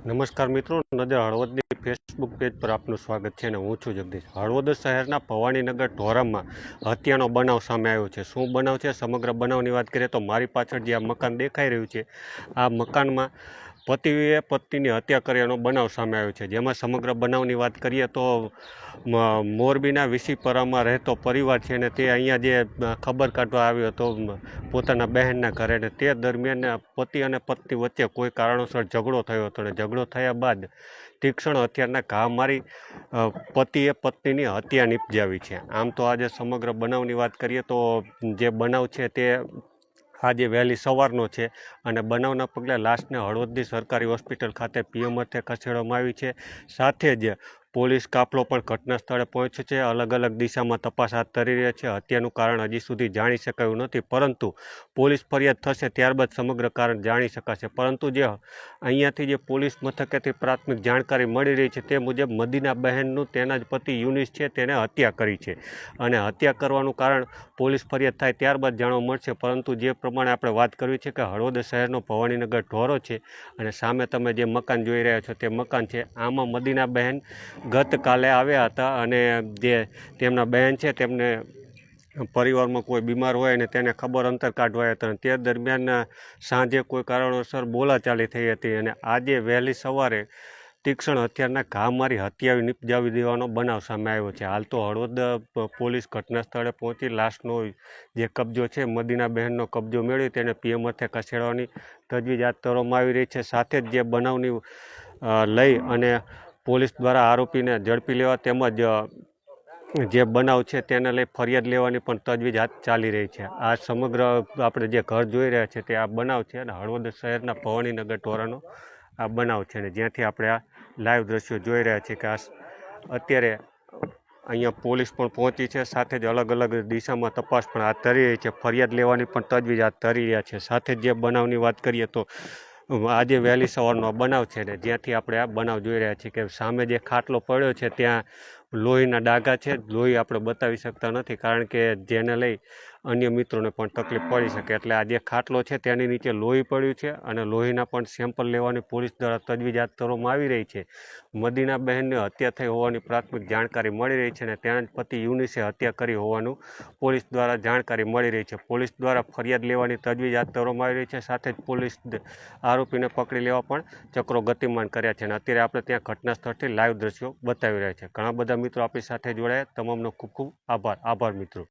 નમસ્કાર મિત્રો, નજર હળવદની ફેસબુક પેજ પર આપનું સ્વાગત છે અને હું છું જગદીશ. હળવદ શહેરના ભવાનીનગર ઢોરામમાં હત્યાનો બનાવ સામે આવ્યો છે. શું બનાવ છે? સમગ્ર બનાવની વાત કરીએ તો મારી પાછળ જે આ મકાન દેખાઈ રહ્યું છે, આ મકાનમાં પતિએ પત્નીની હત્યા કર્યાનો બનાવ સામે આવ્યો છે. જેમાં સમગ્ર બનાવની વાત કરીએ તો મોરબીના વિસીપરામાં રહેતો પરિવાર છે અને તે અહીંયા જે ખબર કાઢવા આવ્યો હતો પોતાના બહેનના ઘરે અને તે દરમિયાન પતિ અને પત્ની વચ્ચે કોઈ કારણોસર ઝઘડો થયો હતો અને ઝઘડો થયા બાદ તીક્ષ્ણ હથિયારના ઘા મારી પતિએ પત્નીની હત્યા નિપજાવી છે. આમ તો આજે સમગ્ર બનાવની વાત કરીએ તો, જે બનાવ છે તે આજે વહેલી સવારનો છે અને બનાવના પગલે લાશને હળવદની સરકારી હોસ્પિટલ ખાતે પીએમ અર્થે ખસેડવામાં આવી છે. સાથે જ પોલીસ કાફલો પણ ઘટના સ્થળે પહોંચ્યો છે. અલગ અલગ દિશામાં તપાસ હાથ ધરી રહ્યા છે. હત્યાનું કારણ હજી સુધી જાણી શકાયું નથી, પરંતુ પોલીસ ફરિયાદ થશે ત્યારબાદ સમગ્ર કારણ જાણી શકાશે. પરંતુ જે અહીંયાથી જે પોલીસ મથકેથી પ્રાથમિક જાણકારી મળી રહી છે તે મુજબ મદીના બહેનનું તેના જ પતિ યુનિસ છે, તેને હત્યા કરી છે. અને હત્યા કરવાનું કારણ પોલીસ ફરિયાદ થાય ત્યારબાદ જાણવા મળશે. પરંતુ જે પ્રમાણે આપણે વાત કરવી છે કે હળવદ શહેરનો ભવાનીનગર ઢોરો છે અને સામે તમે જે મકાન જોઈ રહ્યા છો તે મકાન છે. આમાં મદીના બહેન ગતકાલે આવ્યા હતા અને જે તેમના બહેન છે તેમને પરિવારમાં કોઈ બીમાર હોય અને તેને ખબર અંતર કાઢવા હતા. તે દરમિયાન સાંજે કોઈ કારણોસર બોલાચાલી થઈ હતી અને આજે વહેલી સવારે તીક્ષ્ણ હથિયારના ઘા મારી હત્યા નિપજાવી દેવાનો બનાવ સામે આવ્યો છે. હાલ તો હળવદ પોલીસ ઘટના સ્થળે પહોંચી લાશનો જે કબજો છે, મદીના બહેનનો કબજો મેળવી તેને પીએમ અર્થે ખસેડવાની તજવીજ હાથ ધરવામાં આવી રહી છે. સાથે જ જે બનાવની લઈ અને પોલીસ દ્વારા આરોપીને ઝડપી લેવા તેમજ જે બનાવ છે તેને લઈ ફરિયાદ લેવાની પણ તજવીજ હાથ ચાલી રહી છે. આ સમગ્ર, આપણે જે ઘર જોઈ રહ્યા છે તે આ બનાવ છે અને હળવદ શહેરના ભવાનીનગર ટોરાનો આ બનાવ છે. અને જ્યાંથી આપણે આ લાઈવ દ્રશ્યો જોઈ રહ્યા છીએ કે આ અત્યારે અહીંયા પોલીસ પણ પહોંચી છે, સાથે જ અલગ અલગ દિશામાં તપાસ પણ હાથ ધરી રહી છે. ફરિયાદ લેવાની પણ તજવીજ હાથ ધરી રહ્યા છે. સાથે જ જે બનાવની વાત કરીએ તો આજે વહેલી સવારનો બનાવ છે ને, જ્યાંથી આપણે આ બનાવ જોઈ રહ્યા છીએ કે સામે જે ખાટલો પડ્યો છે, ત્યાં લોહીના ડાઘા છે, લોહી આપણે બતાવી શકતા નથી કારણ કે જેને લઈ અન્ય મિત્રોને પણ તકલીફ પડી શકે. એટલે આ જે ખાટલો છે તેની નીચે લોહી પડ્યું છે અને લોહીના પણ સેમ્પલ લેવાની પોલીસ દ્વારા તજવીજ હાથ ધરવામાં આવી રહી છે. મદીના બહેનને હત્યા થઈ હોવાની પ્રાથમિક જાણકારી મળી રહી છે અને તેના જ પતિ યુનિસે હત્યા કરી હોવાનું પોલીસ દ્વારા જાણકારી મળી રહી છે. પોલીસ દ્વારા ફરિયાદ લેવાની તજવીજ હાથ ધરવામાં આવી રહી છે. સાથે જ પોલીસ આરોપીને પકડી લેવા પણ ચક્રો ગતિમાન કર્યા છે અને અત્યારે આપણે ત્યાં ઘટના સ્થળથી લાઈવ દ્રશ્યો બતાવી રહ્યા છે. ઘણા બધા મિત્રો આપણી સાથે જોડાયા. તમામનો ખૂબ ખૂબ આભાર. આભાર મિત્રો.